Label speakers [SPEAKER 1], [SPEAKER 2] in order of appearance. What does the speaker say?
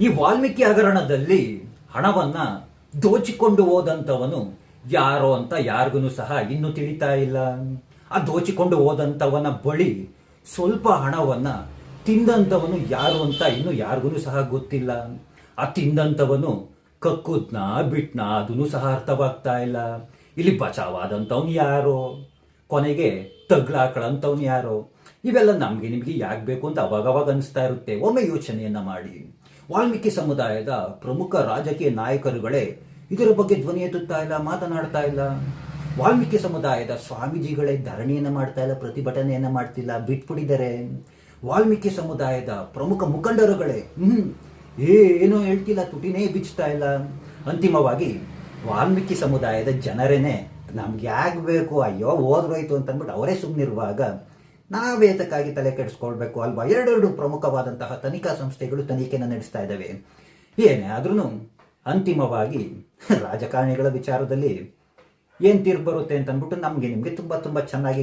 [SPEAKER 1] ಈ ವಾಲ್ಮೀಕಿ ಹಗರಣದಲ್ಲಿ ಹಣವನ್ನ ದೋಚಿಕೊಂಡು ಹೋದಂಥವನು ಯಾರೋ ಅಂತ ಯಾರಿಗೂ ಸಹ ಇನ್ನೂ ತಿಳಿತಾ ಇಲ್ಲ. ಆ ದೋಚಿಕೊಂಡು ಹೋದಂಥವನ ಬಳಿ ಸ್ವಲ್ಪ ಹಣವನ್ನ ತಿಂದಂಥವನು ಯಾರು ಅಂತ ಇನ್ನು ಯಾರಿಗೂ ಸಹ ಗೊತ್ತಿಲ್ಲ. ಆ ತಿಂದಂಥವನು ಕಕ್ಕುದ್ನ, ಬಿಟ್ನ ಅದನ್ನು ಸಹ ಅರ್ಥವಾಗ್ತಾ ಇಲ್ಲ. ಇಲ್ಲಿ ಬಚಾವಾದಂಥವ್ನು ಯಾರೋ? ಕೊನೆಗೆ ತಗ್ಲಾಕಳಂಥವ್ನು ಯಾರೋ? ಇವೆಲ್ಲ ನಮಗೆ ನಿಮಗೆ ಯಾಕೆ ಬೇಕು ಅಂತ ಅವಾಗವಾಗ ಅನಿಸ್ತಾ ಇರುತ್ತೆ. ಒಮ್ಮೆ ಯೋಚನೆಯನ್ನ ಮಾಡಿ. ವಾಲ್ಮೀಕಿ ಸಮುದಾಯದ ಪ್ರಮುಖ ರಾಜಕೀಯ ನಾಯಕರುಗಳೇ ಇದರ ಬಗ್ಗೆ ಧ್ವನಿ ಎತ್ತುತ್ತಾ ಇಲ್ಲ, ಮಾತನಾಡ್ತಾ ಇಲ್ಲ. ವಾಲ್ಮೀಕಿ ಸಮುದಾಯದ ಸ್ವಾಮೀಜಿಗಳೇ ಧರಣಿಯನ್ನು ಮಾಡ್ತಾ ಇಲ್ಲ, ಪ್ರತಿಭಟನೆಯನ್ನು ಮಾಡ್ತಿಲ್ಲ, ಬಿಟ್ಬಿಟ್ಟಿದ್ದಾರೆ. ವಾಲ್ಮೀಕಿ ಸಮುದಾಯದ ಪ್ರಮುಖ ಮುಖಂಡರುಗಳೇ, ಹ್ಮ್, ಏನೂ ಹೇಳ್ತಿಲ್ಲ, ತುಟಿನೇ ಬಿಚ್ತಾ ಇಲ್ಲ. ಅಂತಿಮವಾಗಿ ವಾಲ್ಮೀಕಿ ಸಮುದಾಯದ ಜನರೇನೆ ನಮ್ಗೆ ಯಾಕೆ ಬೇಕು, ಅಯ್ಯೋ ಅಂತ ಅಂದ್ಬಿಟ್ಟು ಅವರೇ ಸುಮ್ಮನಿರುವಾಗ ನಾವೇತಕ್ಕಾಗಿ ತಲೆ ಕೆಡಿಸ್ಕೊಳ್ಬೇಕು ಅಲ್ವಾ? ಎರಡೆರಡು ಪ್ರಮುಖವಾದಂತಹ ತನಿಖಾ ಸಂಸ್ಥೆಗಳು ತನಿಖೆನ ನಡೆಸ್ತಾ ಇದ್ದಾವೆ. ಏನೇ ಆದ್ರೂ ಅಂತಿಮವಾಗಿ ರಾಜಕಾರಣಿಗಳ ವಿಚಾರದಲ್ಲಿ ಏನ್ ತೀರ್ಪು ಬರುತ್ತೆ ಅಂತ ಅಂದ್ಬಿಟ್ಟು ನಮಗೆ ನಿಮಗೆ ತುಂಬಾ ತುಂಬಾ ಚೆನ್ನಾಗಿ